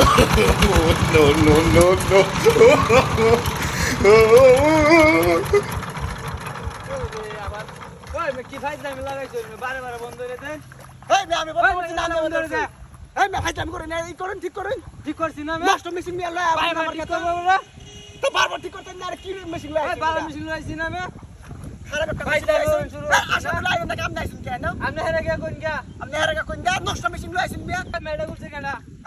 no, no, no, no. কি ফাইজ দামি লাগাইছো বারে বারে বন্ধ করে দেন আমি বলতে বলছি না আমি বন্ধ করে দে এই আমি করে না এই করেন ঠিক করেন ঠিক করছি না আমি নষ্ট মেশিন নিয়ে লয় আমার কাছে করব না তো বারবার ঠিক করতেন না আর কি মেশিন লয় ওই বারে মিশিং লাইছি না আমি খারাপ একটা ভাই, মেশিন শুরু আসলে লাই না কাম নাই কেন আপনি হেরে গিয়ে কোন গিয়া আপনি এর আগে কোন দা নষ্ট মেশিন লয় শুন মেয়ে মেয়েটা করছে কেন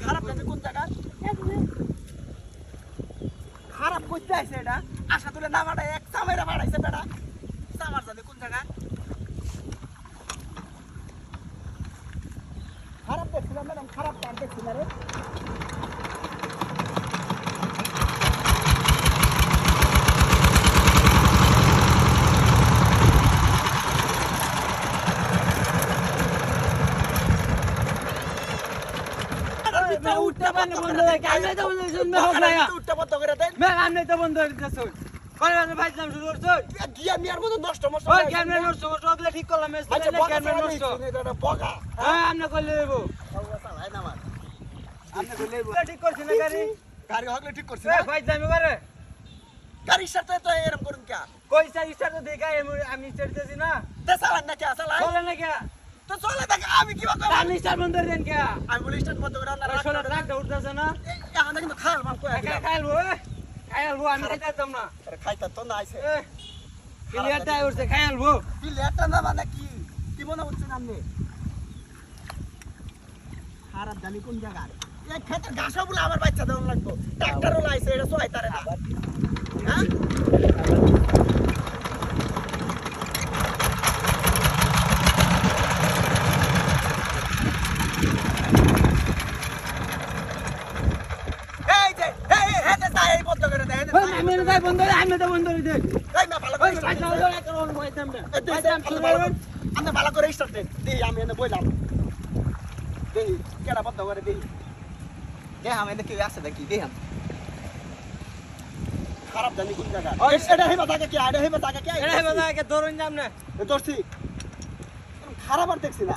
খারাপ কোন জায়গা খারাপ করতে আছে এটা। আশা তুলে নামাটা এক সামেরা বাড়াইছে বেটা। সামার জানি কোন জায়গা খারাপ দেখছিলাম ম্যাডাম খারাপ কার দেখছি না রে। উঠতে বন্ধ কাজে তো বন্ধ করে দেন। ম্যাম আপনি তো বন্ধ করে দিতেছেন ওই ঠিক করলাম আচ্ছা হ্যাঁ আমার আপনি করলে দেবো। ঠিক করছি না গাড়ি? গাড়ি হগলে ঠিক করছি ভাই দামি করে গাড়ির সাথে তো এরকম করুন কে? কই স্টার তো দেখা আমি স্টার দিতেছি না। তে চালান না কে? চালাই চলে না কে? তো চলে থাকে আমি কি বাবা আপনি স্টার বন্ধ করে দেন কে? আমি বলি স্টার্ট বন্ধ করে না আসলে ট্রাকটা উঠতেছে না? এখন কিন্তু খাল মাল কই খাই খাইলবো আমি খাইতাম না। খাইতা তো না আইছে। এ ক্লিয়ারটা উঠছে খাইলবো কি লেটা না মানে কি? কি মনে হচ্ছে আপনি খারাপ জানি কোন জায়গায় এই ক্ষেতের ঘাসও বলে আমার বাচ্চা দেওয়া লাগবো। ট্রাক্টরও লাইছে এটা সহায়তারে না হ্যাঁ এই যে এই এই হেতে তাই এই বন্ধ করে দেয় বন্ধ করে আমি তো বন্ধ করে এই না ভালো করে ভাই দাও দাও একটা অন ভাই দাম দাম শুরু করুন আমি ভালো করে স্টার্ট দেন। দিই আমি এনে বইলাম। দিই কেডা বন্ধ করে দিই। দেখ আমি দেখি আছে দেখি খারাপ জানি কোন জায়গা। ওই এটা কি? যাম না খারাপ আর দেখছি না।